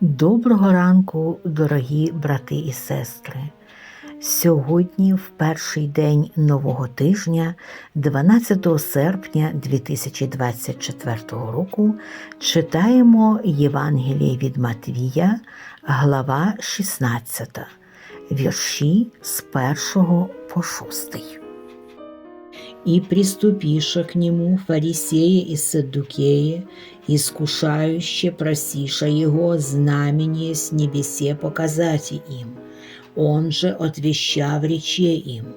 Доброго ранку, дорогі брати і сестри. Сьогодні, в перший день нового тижня, 12 серпня 2024 року, читаємо Євангеліє від Матвія, глава 16, вірші з 1 по 6. И приступиша к нему фарисеи и саддукеи, искушающе просиша его знамение с небесе показать им. Он же отвещав рече им,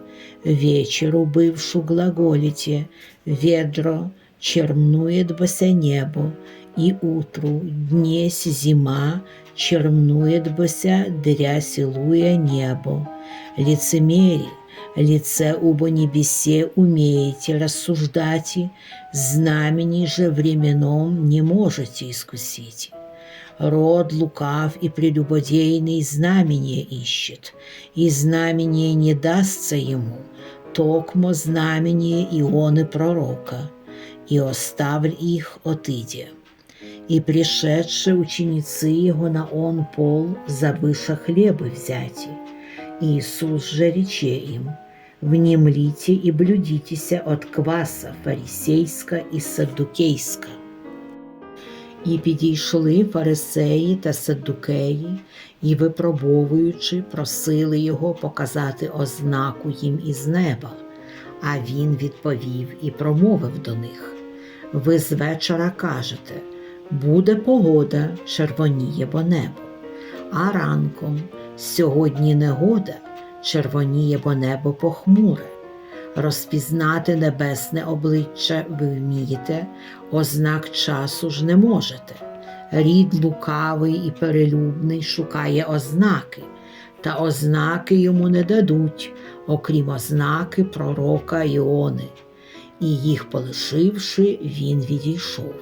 вечеру бывшу глаголите, ведро чермнует бося небо, и утру днесь зима чермнует бося, дря силуя небо. Лицемерие, лице убо небесе умеете рассуждать, и знамени же временном не можете искусить. Род лукав и прелюбодейный знамение ищет, и знамение не дастся ему, токмо знамение Ионы пророка, и оставль их отыдя. И пришедшие ученицы его на он пол забыша хлебы взяти. Иисус же рече им, «Внемлите и блюдитеся от кваса фарисейска и саддукейска». І підійшли фарисеї та саддукеї, і, випробовуючи, просили його показати ознаку їм із неба. А він відповів і промовив до них: Ви з вечора кажете, буде погода, червоніє бо небо, а ранком сьогодні негода, червоніє бо небо похмуре. Розпізнати небесне обличчя ви вмієте, ознак часу ж не можете. Рід лукавий і перелюбний шукає ознаки, та ознаки йому не дадуть, окрім ознаки пророка Іони. І їх полишивши, він відійшов.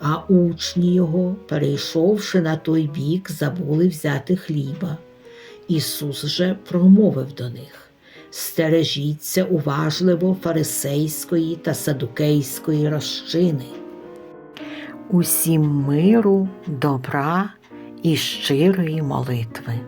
А учні його, перейшовши на той бік, забули взяти хліба. Ісус же промовив до них стережіться уважливо фарисейської та садукейської розчини. Усім миру, добра і щирої молитви.